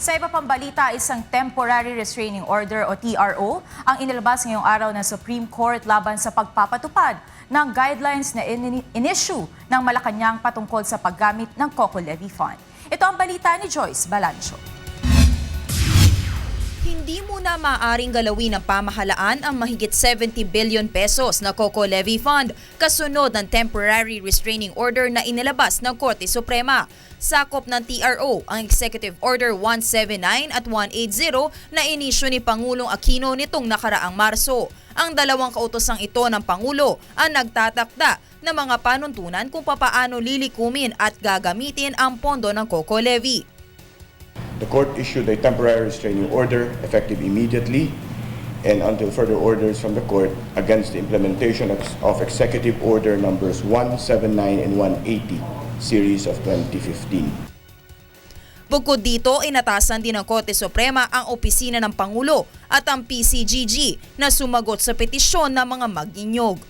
Sa iba pang balita, isang Temporary Restraining Order o TRO ang inilabas ngayong araw ng Supreme Court laban sa pagpapatupad ng guidelines na in- in-issue ng Malacanang patungkol sa paggamit ng COCO Levy Fund. Ito ang balita ni Joyce Balancho. Hindi muna maaaring galawin ng pamahalaan ang mahigit 70 billion pesos na COCO Levy Fund kasunod ng temporary restraining order na inilabas ng Korte Suprema. Sakop ng TRO ang Executive Order 179 at 180 na inisyu ni Pangulong Aquino nitong nakaraang Marso. Ang dalawang kautosang ito ng Pangulo ang nagtatakda ng mga panuntunan kung papaano lilikumin at gagamitin ang pondo ng COCO Levy. The court issued a temporary restraining order effective immediately and until further orders from the court against the implementation of, of Executive Order numbers 179 and 180, series of 2015. Bukod dito, inatasan din ng Korte Suprema ang opisina ng Pangulo at ang PCGG na sumagot sa petisyon ng mga magninyog.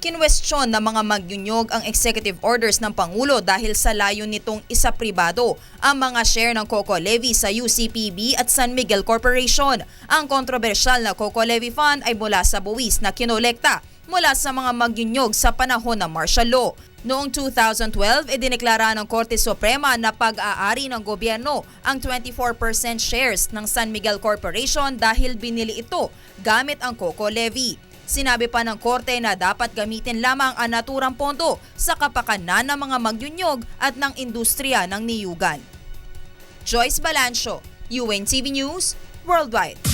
Kinwestiyon ng mga magnyunyog ang executive orders ng Pangulo dahil sa layon nitong isa pribado ang mga share ng Coco Levy sa UCPB at San Miguel Corporation. Ang kontrobersyal na Coco Levy Fund ay mula sa buwis na kinolekta mula sa mga magnyunyog sa panahon ng martial law. Noong 2012, idineklara ng Korte Suprema na pag-aari ng gobyerno ang 24% shares ng San Miguel Corporation dahil binili ito gamit ang Coco Levy. Sinabi pa ng korte na dapat gamitin lamang ang naturang pondo sa kapakanan ng mga magyunyog at ng industriya ng niyugan. Joyce Balancho, UNTV News, Worldwide.